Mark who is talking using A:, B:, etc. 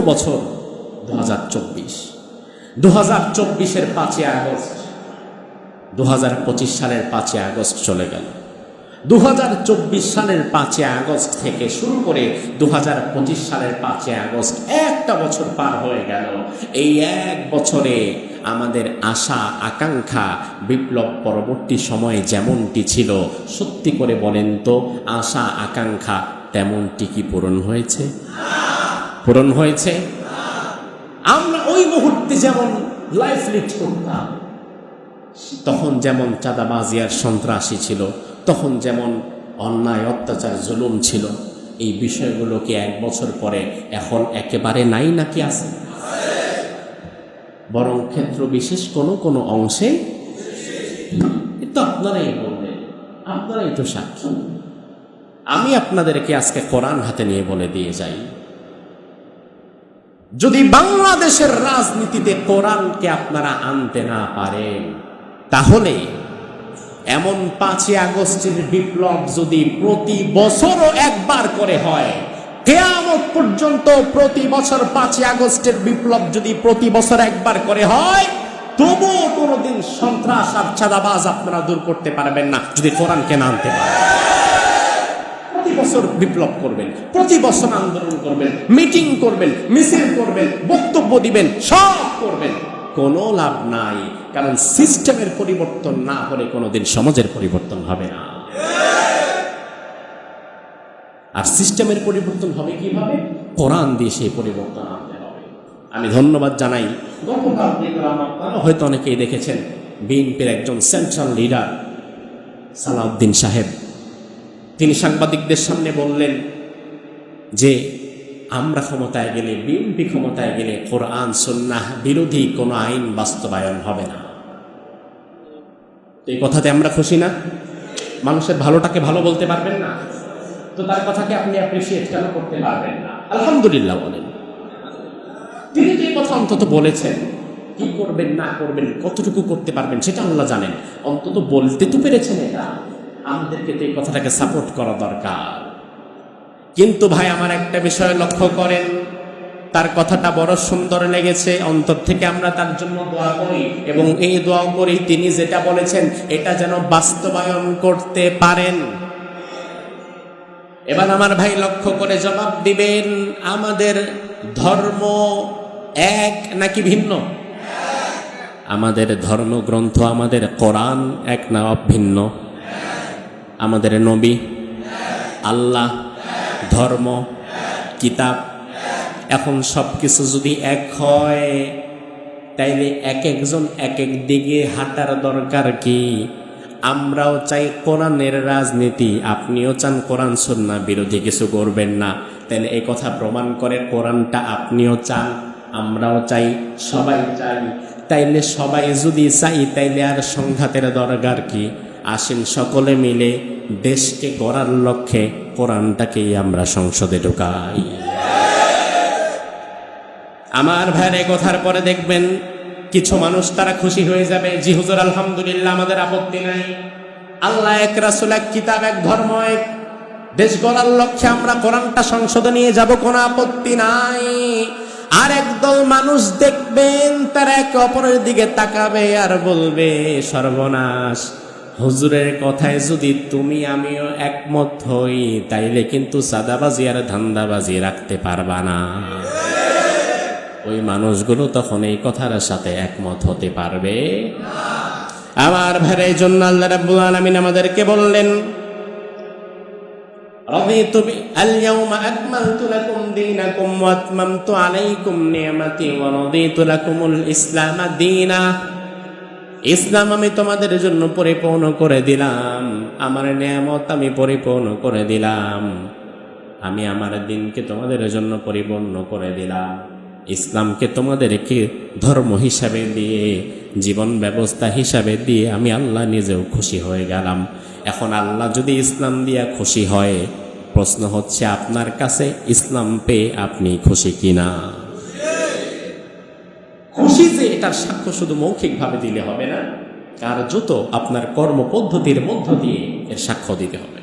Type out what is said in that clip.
A: বছর দু হাজার চব্বিশ। দু হাজার চব্বিশের পাঁচই আগস্ট দু পঁচিশ সালের পাঁচই আগস্ট চলে গেল। দু হাজার চব্বিশ সালের পাঁচই আগস্ট থেকে শুরু করে দু হাজার পঁচিশ সালের পাঁচই আগস্ট একটা বছর পার হয়ে গেল। এই এক বছরে আমাদের আশা, আকাঙ্ক্ষা, বিপ্লব পরবর্তী সময়ে যেমনটি ছিল, সত্যি করে বলেন তো, আশা, আকাঙ্ক্ষা তেমনটি কি পূরণ হয়েছে? পূরণ হয়েছে। আমরা ওই মুহূর্তে যেমন লাইফ লিড করতাম, তখন যেমন চাঁদাবাজি আর সন্ত্রাসী ছিল, তখন যেমন অন্যায়, অত্যাচার, জুলুম ছিল, এই বিষয়গুলোকে এক বছর পরে এখন একেবারে নাই নাকি আছে? বরং ক্ষেত্র বিশেষ কোনো কোনো অংশে তো আপনারাই বলবেন আপনারাই তো সাক্ষী। আমি আপনাদেরকে আজকে কোরআন হাতে নিয়ে বলে দিয়ে যাই। যদি বাংলাদেশের রাজনীতিতে কোরআনকে আপনারা আনতে না পারেন, তাহলে এমন পাঁচই আগস্টের বিপ্লব যদি প্রতি বছরও একবার করে হয়, কেয়ামত পর্যন্ত প্রতি বছর পাঁচই আগস্টের বিপ্লব যদি প্রতি বছর একবার করে হয়, তবুও কোনোদিন সন্ত্রাস আর চাঁদাবাজ আপনারা দূর করতে পারবেন না যদি কোরআনকে না আনতে পারেন। বছর বিপ্লব করবেন প্রতি বছর আন্দোলন করবেন, মিটিং করবেন, মিছিল করবেন, বক্তব্য দিবেন, সব করবেন। কোনো লাভ নাই, কারণ সিস্টেমের পরিবর্তন না হলে কোনোদিন সমাজের পরিবর্তন হবে না। আর সিস্টেমের পরিবর্তন হবে কীভাবে? কোরআন দিয়ে সেই পরিবর্তন আনতে হবে। আমি ধন্যবাদ জানাই। গতকাল হয়তো অনেকেই দেখেছেন, বিএনপির একজন সেন্ট্রাল লিডার সালাউদ্দিন সাহেব। তিনি সাংবাদিকদের সামনে বললেন যে, আমরা ক্ষমতায় গেলে, বিএনপি ক্ষমতায় গেলে কোরআন সন্ন্যাহ বিরোধী কোনো আইন বাস্তবায়ন হবে না। এই কথাতে আমরা খুশি না? মানুষের ভালোটাকে ভালো বলতে পারবেন না? তো তার কথাকে আপনি অ্যাপ্রিসিয়েট কেন করতে পারবেন না? আলহামদুলিল্লাহ বলেন। তিনি যে কথা অন্তত বলেছেন। কি করবেন, না করবেন, কতটুকু করতে পারবেন, সেটা আল্লাহ জানেন। অন্তত বলতে তো পেরেছেন এটা। আমাদেরকে তো এই কথাটাকে সাপোর্ট করা দরকার। কিন্তু ভাই, আমার একটা বিষয় লক্ষ্য করেন, তার কথাটা বড় সুন্দর লেগেছে, অন্তর থেকে আমরা তার জন্য দোয়া করি এবং এই দোয়া করি, তিনি যেটা বলেছেন, এটা যেন বাস্তবায়ন করতে পারেন। এবার আমার ভাই লক্ষ্য করে জবাব দিবেন, আমাদের ধর্ম এক নাকি ভিন্ন? আমাদের ধর্মগ্রন্থ আমাদের কোরআন এক না ভিন্ন আমাদের নবী। আল্লাহ, ধর্ম, কিতাব। এখন সব কিছু যদি এক হয়, তাইলে এক একজন এক এক দিকে হাঁটার দরকার কি? আমরাও চাই কোরআনের রাজনীতি। আপনিও চান কোরআন সন্না বিরোধী কিছু করবেন না। তাহলে এই কথা প্রমাণ করে কোরআনটা আপনিও চান, আমরাও চাই, সবাই চাই। তাইলে সবাই যদি চাই, তাইলে আর সংঘাতের দরকার কি? আসেন সকলে মিলে দেশকে গড়ার লক্ষ্যে কোরআনটাকেই আমরা সংসদে ঢুকাই। আমার ভাইয়ের কথার পরে দেখবেন কিছু মানুষ তারা খুশি হয়ে যাবে জি হুজুর, আলহামদুলিল্লাহ, আমাদের আপত্তি নাই। আল্লাহ এক রাসুল, এক কিতাব, এক ধর্ম, এক দেশ গড়ার লক্ষ্যে আমরা কোরআনটা সংসদে নিয়ে যাব, কোনো আপত্তি নাই। আর একদল মানুষ দেখবেন তারা একে অপরের দিকে তাকাবে আর বলবে, সর্বনাশ। হুজুরের কথায় যদি তুমি আমিও একমত হই তাইলে কিন্তু সাদাবাজি আর ধান্দাবাজি রাখতে পারবা না ওই মানুষগুলো তখন এই কথার সাথে একমত হতে পারবে আমার ভাইয়ের জন্য আল্লাহ রাব্বুল আলামিন আমাদেরকে বললেন رضيت ب- اليوم أكملت لكم دينكم وأتممت عليكم نعمتي ورضيت لكم الإسلام دينا ইসলাম আমি তোমাদের জন্য পরিপূর্ণ করে দিলাম। আমার নিয়ামত আমি পরিপূর্ণ করে দিলাম। আমি আমার দিনকে তোমাদের জন্য পরিপূর্ণ করে দিলাম। ইসলামকে তোমাদেরকে ধর্ম হিসাবে দিয়ে, জীবন ব্যবস্থা হিসাবে দিয়ে আমি আল্লাহ নিজেও খুশি হয়ে গেলাম। এখন আল্লাহ যদি ইসলাম দিয়া খুশি হয়, প্রশ্ন হচ্ছে, আপনার কাছে ইসলাম পেয়ে আপনি খুশি কিনা? এটার সাক্ষ্য শুধু মৌখিকভাবে দিলে হবে না কার্যত আপনার কর্ম পদ্ধতির মধ্য দিয়ে এর সাক্ষ্য দিতে হবে।